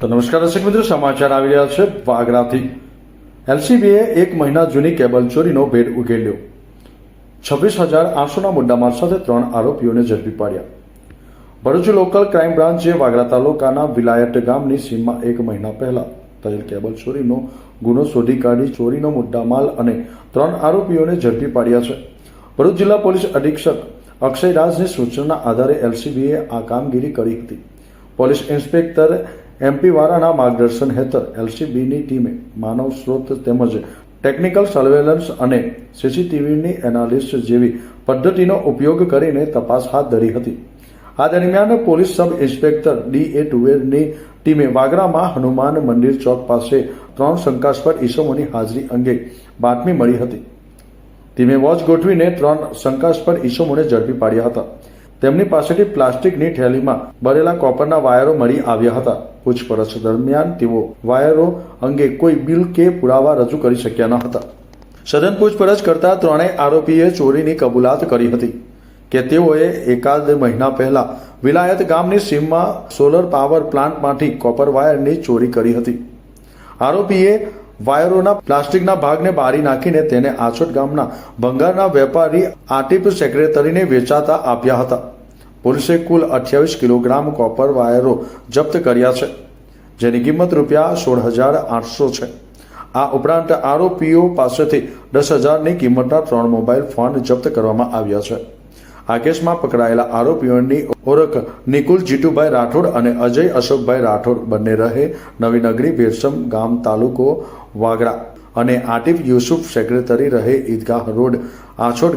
તો નમસ્કાર દર્શક મિત્રો, સમાચાર આવી રહ્યા છે વાગરાથી. એલસીબીએ એક મહિના જૂની કેબલ ચોરીનો ભેદ ઉકેલ્યો. છવ્વીસ હજાર આઠસોના મુદ્દામાલ સાથે ત્રણ આરોપીઓને ઝડપી પાડ્યા. ભરૂચ લોકલ ક્રાઇમ બ્રાન્ચે વાગરા તાલુકાના વિલાયત ગામની સીમમાં એક મહિના પહેલા થયેલ કેબલ ચોરીનો ગુનો શોધી કાઢી ચોરીનો મુદ્દામાલ અને ત્રણ આરોપીઓને ઝડપી પાડ્યા છે. ભરૂચ જિલ્લા પોલીસ અધિક્ષક અક્ષયરાજની સૂચનાના આધારે એલસીબીએ આ કામગીરી કરી હતી. પોલીસ ઇન્સ્પેક્ટર એમપી વાળાના માર્ગદર્શન હેઠળ એલસીબીની ટીમે માનવ સ્ત્રોત તેમજ ટેકનિકલ સર્વેલન્સ અને સીસીટીવીની એનાલિસ્ટ જેવી પદ્ધતિનો ઉપયોગ કરીને તપાસ હાથ ધરી હતી. આ દરમિયાન police sub inspector D A ટુવેરની ટીમે વાગરામાં હનુમાન મંદિર ચોક પાસે ત્રણ શંકાસ્પદ ઈસમોની હાજરી અંગે બાતમી મળી હતી. ટીમે વોચ ગોઠવીને ત્રણ શંકાસ્પદ ઈસમોને ઝડપી પાડ્યા હતા. તેમની પાસેથી પ્લાસ્ટિકની થેલીમાં ભરેલા કોપરના વાયરો મળી આવ્યા હતા. પૂછપરછ દરમિયાન તેઓ વાયરો અંગે કોઈ બિલ કે પુરાવા રજૂ કરી શક્યા ન હતા. સઘન પૂછપરછ કરતા ત્રણેય આરોપીએ ચોરીની કબૂલાત કરી હતી કે તેઓએ એકાદ મહિના પહેલા વિલાયત ગામની સીમમાં સોલર પાવર પ્લાન્ટમાંથી કોપર વાયરની ચોરી કરી હતી. આરોપીએ વાયરોના પ્લાસ્ટિકના ભાગને બારી નાખીને તેને આછોટ ગામના ભંગારના વેપારી આટીપ સેક્રેટરીને વેચાતા આપ્યા હતા. પોલીસે કુલ અઠ્યાવીસ કિલોગ્રામ કોપર વાયરો જપ્ત કર્યા છે, જેની કિંમત રૂપિયા સોળ હજાર આઠસો છે. આ ઉપરાંત આરોપીઓ પાસેથી દસ હજારની કિંમતના ત્રણ મોબાઈલ ફોન જપ્ત કરવામાં આવ્યા છે. આ કેસમાં પકડાયેલા આરોપીઓની ઓળખ નિકુલ જીતુભાઈ રાઠોડ અને અજય અશોકભાઈ રાઠોડ બંને રહે નવીનગરી ભેરસમ ગામ તાલુકો વાગરા અને આટિફ યુસુફ સેક્રેટરી રહે ઈદગાહ રોડ, આછોડ